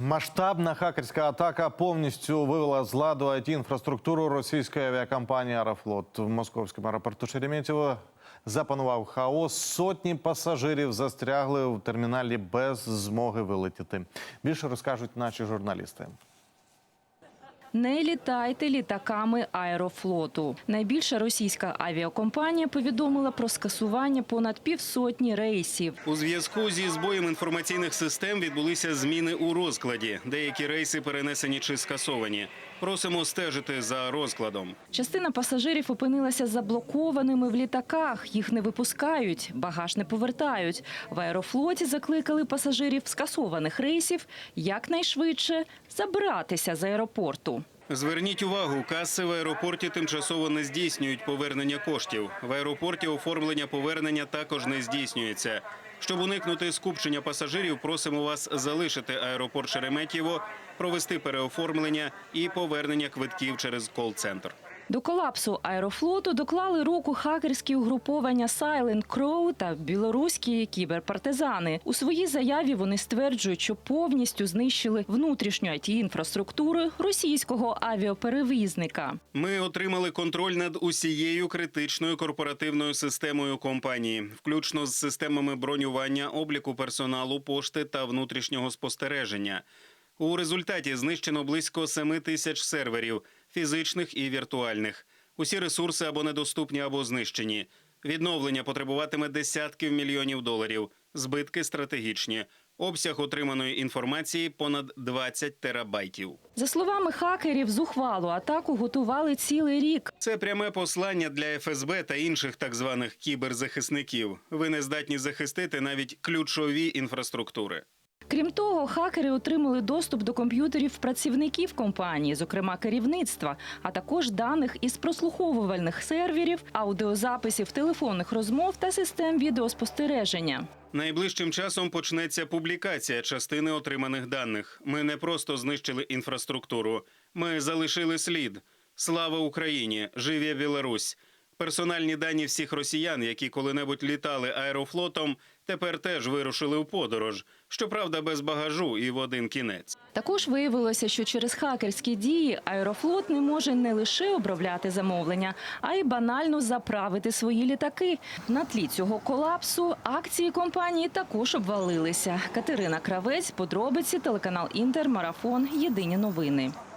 Масштабна хакерська атака повністю вивела з ладу it інфраструктуру російської авіакомпанії Аерофлот. В московському аеропорту Шереметьєво запанував хаос. Сотні пасажирів застрягли в терміналі без змоги вилетіти. Більше розкажуть наші журналісти. Не літайте літаками аерофлоту. Найбільша російська авіакомпанія повідомила про скасування понад півсотні рейсів. У зв'язку зі збоєм інформаційних систем відбулися зміни у розкладі. Деякі рейси перенесені чи скасовані. Просимо стежити за розкладом. Частина пасажирів опинилася заблокованими в літаках. Їх не випускають, багаж не повертають. В аерофлоті закликали пасажирів скасованих рейсів якнайшвидше забратися з аеропорту. Зверніть увагу, каси в аеропорті тимчасово не здійснюють повернення коштів. В аеропорті оформлення повернення також не здійснюється. Щоб уникнути скупчення пасажирів, просимо вас залишити аеропорт Шереметьєво, провести переоформлення і повернення квитків через кол-центр. До колапсу аерофлоту доклали руку хакерські угруповання Silent Crow та білоруські кіберпартизани. У своїй заяві вони стверджують, що повністю знищили внутрішню it інфраструктуру російського авіаперевізника. Ми отримали контроль над усією критичною корпоративною системою компанії, включно з системами бронювання, обліку персоналу, пошти та внутрішнього спостереження. У результаті знищено близько 7 тисяч серверів, фізичних і віртуальних. Усі ресурси або недоступні, або знищені. Відновлення потребуватиме десятків мільйонів доларів. Збитки стратегічні. Обсяг отриманої інформації понад 20 терабайтів. За словами хакерів, зухвалу атаку готували цілий рік. Це пряме послання для ФСБ та інших так званих кіберзахисників. Ви не здатні захистити навіть ключові інфраструктури. Крім того, хакери отримали доступ до комп'ютерів працівників компанії, зокрема керівництва, а також даних із прослуховувальних серверів, аудіозаписів телефонних розмов та систем відеоспостереження. Найближчим часом почнеться публікація частини отриманих даних. Ми не просто знищили інфраструктуру, ми залишили слід. Слава Україні! Живе Білорусь! Персональні дані всіх росіян, які коли-небудь літали аерофлотом, тепер теж вирушили в подорож. Щоправда, без багажу і в один кінець. Також виявилося, що через хакерські дії аерофлот не може не лише обробляти замовлення, а й банально заправити свої літаки. На тлі цього колапсу акції компанії також обвалилися. Катерина Кравець, подробиці, телеканал Інтер, Марафон. Єдині новини.